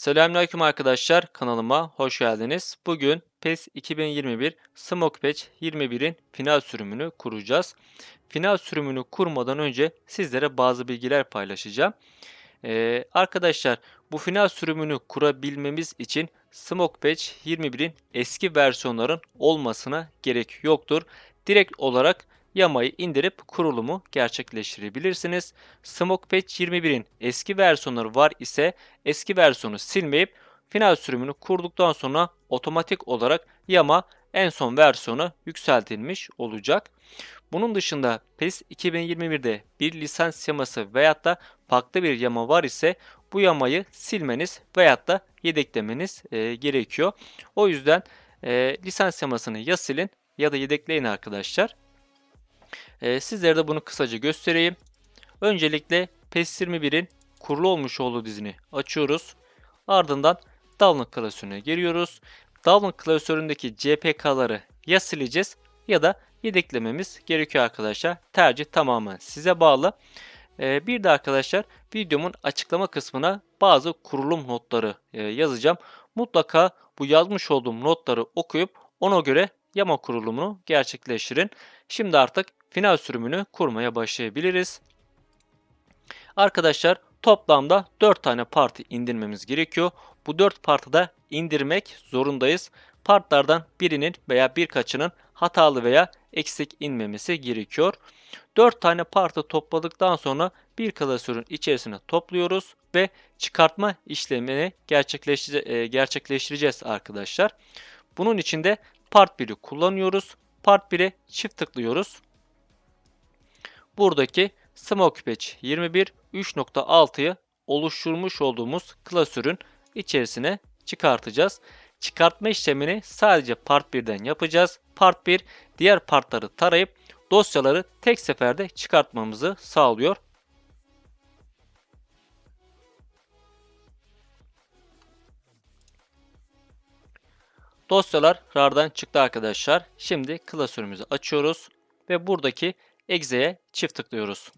Selamünaleyküm arkadaşlar kanalıma hoş geldiniz. Bugün PES 2021 Smoke Patch 21'in final sürümünü kuracağız. Final sürümünü kurmadan önce sizlere bazı bilgiler paylaşacağım. Ee, arkadaşlar bu final sürümünü kurabilmemiz için Smoke Patch 21'in eski versiyonların olmasına gerek yoktur. Direkt olarak Yama'yı indirip kurulumu gerçekleştirebilirsiniz. Smoke Patch 21'in eski versiyonları var ise eski versiyonu silmeyip final sürümünü kurduktan sonra otomatik olarak Yama en son versiyona yükseltilmiş olacak. Bunun dışında PES 2021'de bir lisans yaması veyahut da farklı bir yama var ise bu yamayı silmeniz veyahut da yedeklemeniz e, gerekiyor. O yüzden e, lisans yamasını ya silin ya da yedekleyin arkadaşlar. E, sizlere de bunu kısaca göstereyim. Öncelikle PES 21'in kurulu olmuş olduğu dizini açıyoruz. Ardından Download klasörüne giriyoruz. Download klasöründeki CPK'ları ya sileceğiz ya da yedeklememiz gerekiyor arkadaşlar. Tercih tamamen size bağlı. Ee, bir de arkadaşlar videomun açıklama kısmına bazı kurulum notları e, yazacağım. Mutlaka bu yazmış olduğum notları okuyup ona göre yama kurulumunu gerçekleştirin. Şimdi artık final sürümünü kurmaya başlayabiliriz. Arkadaşlar toplamda 4 tane parti indirmemiz gerekiyor. Bu 4 partı da indirmek zorundayız. Partlardan birinin veya birkaçının hatalı veya eksik inmemesi gerekiyor. 4 tane parti topladıktan sonra bir klasörün içerisine topluyoruz ve çıkartma işlemini e, gerçekleştireceğiz arkadaşlar. Bunun için de part 1'i kullanıyoruz. Part 1'e çift tıklıyoruz. Buradaki Smoke Patch 21 3.6'yı oluşturmuş olduğumuz klasörün içerisine çıkartacağız. Çıkartma işlemini sadece part 1'den yapacağız. Part 1 diğer partları tarayıp dosyaları tek seferde çıkartmamızı sağlıyor. Dosyalar RAR'dan çıktı arkadaşlar. Şimdi klasörümüzü açıyoruz ve buradaki Exe'ye çift tıklıyoruz.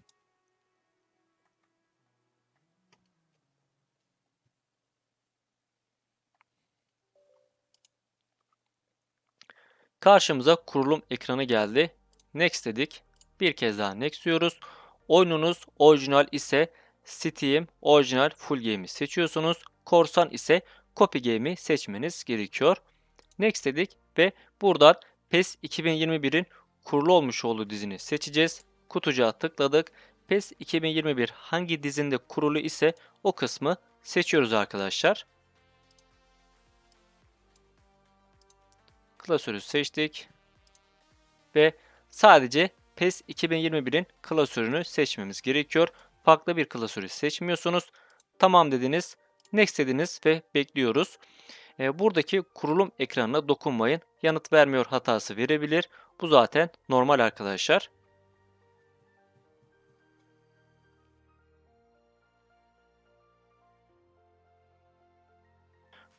Karşımıza kurulum ekranı geldi. Next dedik. Bir kez daha next diyoruz. Oyununuz orijinal ise Steam orijinal full game'i seçiyorsunuz. Korsan ise copy game'i seçmeniz gerekiyor. Next dedik ve buradan PES 2021'in kurulu olmuş olduğu dizini seçeceğiz. Kutucuğa tıkladık. PES 2021 hangi dizinde kurulu ise o kısmı seçiyoruz arkadaşlar. Klasörü seçtik. Ve sadece PES 2021'in klasörünü seçmemiz gerekiyor. Farklı bir klasörü seçmiyorsunuz. Tamam dediniz. Next dediniz ve bekliyoruz. E, buradaki kurulum ekranına dokunmayın. Yanıt vermiyor hatası verebilir. Bu zaten normal arkadaşlar.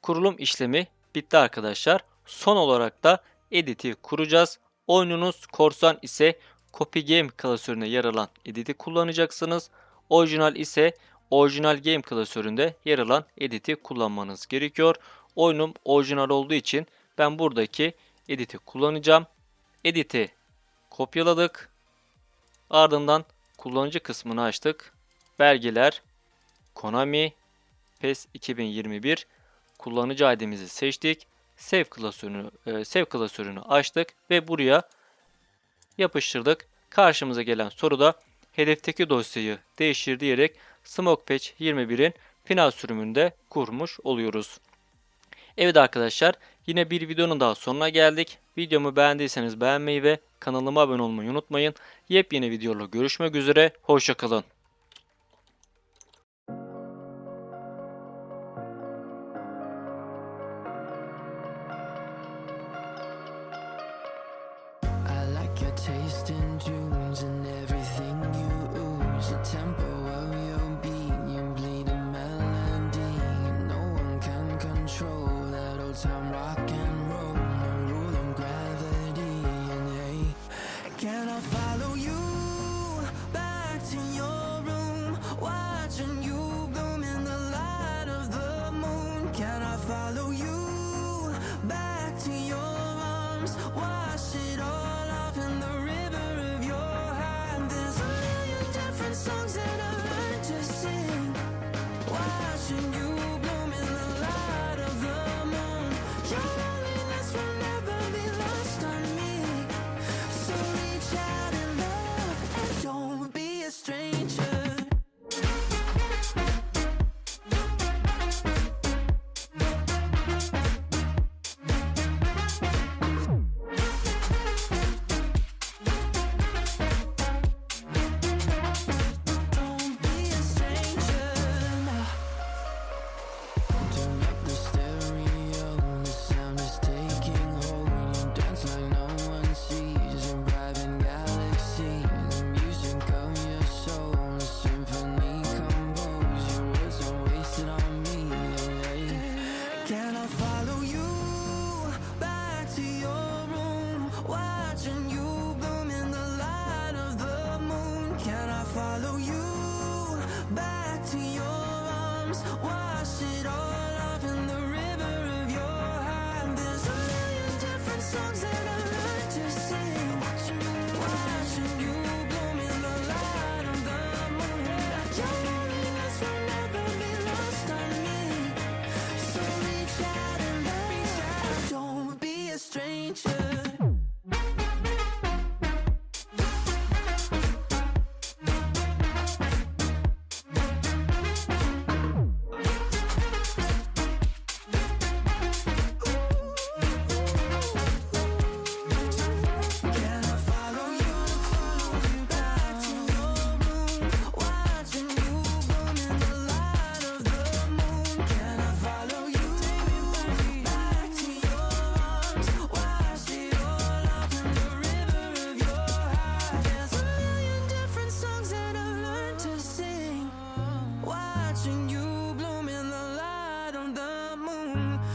Kurulum işlemi bitti arkadaşlar. Son olarak da Edit'i kuracağız. Oyununuz korsan ise Copy Game klasörüne yer alan Edit'i kullanacaksınız. Orijinal ise Orijinal Game klasöründe yer alan Edit'i kullanmanız gerekiyor. Oyunum orijinal olduğu için ben buradaki Edit'i kullanacağım. Edit'i kopyaladık. Ardından kullanıcı kısmını açtık. Belgeler, Konami, PES 2021 kullanıcı ID'mizi seçtik. Save klasörünü, e, Save klasörünü açtık ve buraya yapıştırdık. Karşımıza gelen soruda hedefteki dosyayı değiştir diyerek Smoke Patch 21'in final sürümünde kurmuş oluyoruz. Evet arkadaşlar yine bir videonun daha sonuna geldik. Videomu beğendiyseniz beğenmeyi ve kanalıma abone olmayı unutmayın. Yepyeni videolarla görüşmek üzere. Hoşçakalın. Taste in and everything you ooze. The tempo of your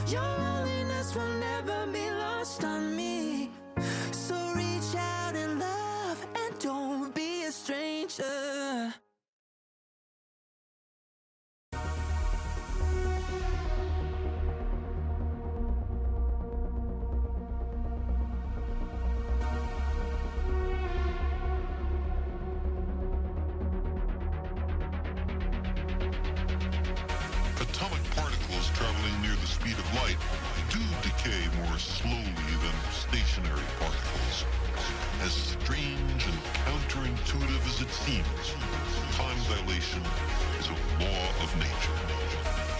You're speed of light do decay more slowly than stationary particles. As strange and counterintuitive as it seems, time dilation is a law of nature.